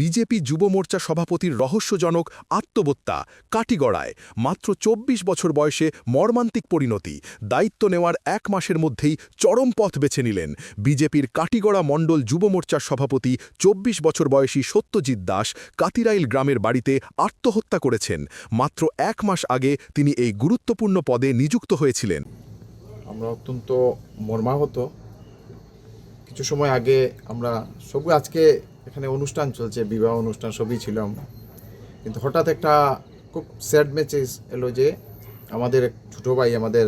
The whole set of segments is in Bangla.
বিজেপি যুব মোর্চা সভাপতির রহস্যজনক আত্মবত্যা কাটিগড়ায় মাত্র চব্বিশ বছর বয়সে মর্মান্তিক পরিণতি। দায়িত্ব নেওয়ার এক মাসের মধ্যেই চরম পথ বেছে নিলেন বিজেপির কাটিগড়া মণ্ডল যুব মোর্চার সভাপতি চব্বিশ বছর বয়সী সত্যজিৎ দাস কাতিরাইল গ্রামের বাড়িতে আত্মহত্যা করেছেন। মাত্র এক মাস আগে তিনি এই গুরুত্বপূর্ণ পদে নিযুক্ত হয়েছিলেন। আমরা অত্যন্ত মর্মাহত। কিছু সময় আগে আমরা সবু আজকে এখানে অনুষ্ঠান চলছে, বিবাহ অনুষ্ঠান সবই ছিলাম কিন্তু হঠাৎ একটা খুব স্যাড মেসেজ এলো যে আমাদের এক ছোটো ভাই, আমাদের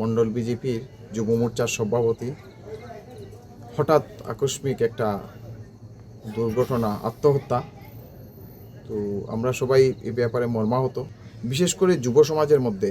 মণ্ডল বিজেপির যুব মোর্চার সভাপতি, হঠাৎ আকস্মিক একটা দুর্ঘটনা, আত্মহত্যা। তো আমরা সবাই এই ব্যাপারে মর্মাহত। বিশেষ করে যুব সমাজের মধ্যে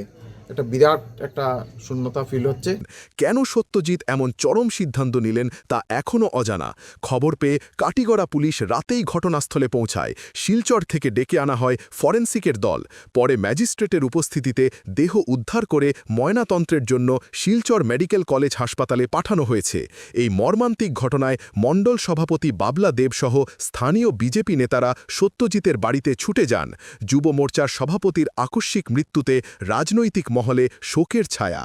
একটা বিরাট একটা শূন্যতা ফিল হচ্ছে। কেন সত্যজিৎ এমন চরম সিদ্ধান্ত নিলেন তা এখনও অজানা? খবর পেয়ে কাটিগড়া পুলিশ রাতেই ঘটনাস্থলে পৌঁছায়। শিলচর থেকে ডেকে আনা হয় ফরেন্সিকের দল। পরে ম্যাজিস্ট্রেটের উপস্থিতিতে দেহ উদ্ধার করে ময়নাতন্ত্রের জন্য শিলচর মেডিকেল কলেজ হাসপাতালে পাঠানো হয়েছে। এই মর্মান্তিক ঘটনায় মণ্ডল সভাপতি বাবলা দেবসহ স্থানীয় বিজেপি নেতারা সত্যজিতের বাড়িতে ছুটে যান। যুব মোর্চার সভাপতির আকস্মিক মৃত্যুতে রাজনৈতিক মহলে শোকের ছায়া।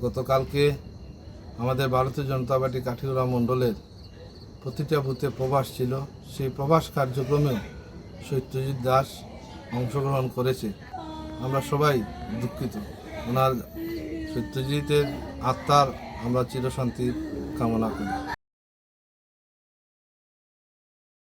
গতকালকে আমাদের ভারতীয় জনতা পার্টি কাঠিগড়া মণ্ডলের প্রতিটা বুথে প্রবাস ছিল। সেই প্রবাস কার্যক্রমেও সত্যজিৎ দাস অংশগ্রহণ করেছে। আমরা সবাই দুঃখিত। ওনার সত্যজিতের আত্মার আমরা চিরশান্তি কামনা করি।